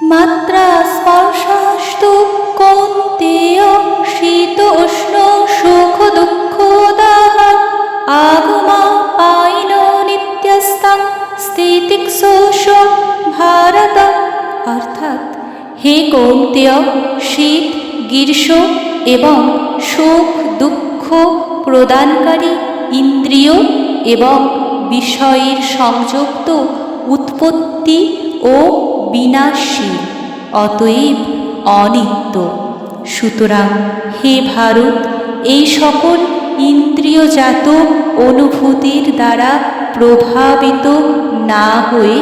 মাত্রা স্পর্শাস্তু কৌন্তেয় শীত উষ্ণ সুখ দুঃখ দাহ আগমা পাইন নিত্যস্তাং স্থিতিক্সোষ ভারত। অর্থাৎ হে কৌন্তেয়, শীত, গ্রীষ্ম এবং সুখ, দুঃখ প্রদানকারী ইন্দ্রিয় এবং বিষয়ের সংযুক্ত উৎপত্তি ও বিনাশশীল অতএব অনিত্য। সুতরাং হে ভারত, এই সকল ইন্দ্রিয়জাত অনুভূতির দ্বারা প্রভাবিত না হয়ে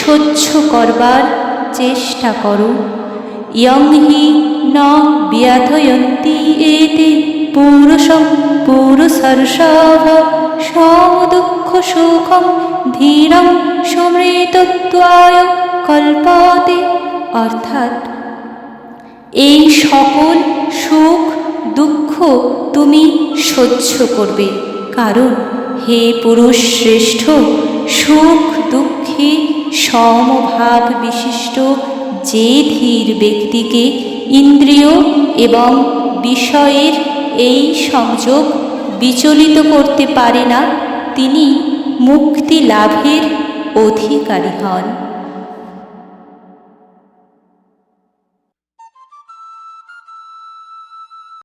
সহ্য করবার চেষ্টা করো। ইয়ং হি ন ব্যথয়ন্তি এতে পুরুষং পুরুষর্ষভ সমদুঃখ সুখম ধীরং সমৃতত্বায় কল্পতে অর্থাৎ এই সকল সুখ, দুঃখ তুমি সহ্য করবে। কারণ হে পুরুষ শ্রেষ্ঠ, সুখ, দুঃখে সমভাব বিশিষ্ট যে ধীর ব্যক্তিকে ইন্দ্রিয় এবং বিষয়ের এই সংযোগ বিচলিত করতে পারে না, তিনি মুক্তি লাভের অধিকারী হন।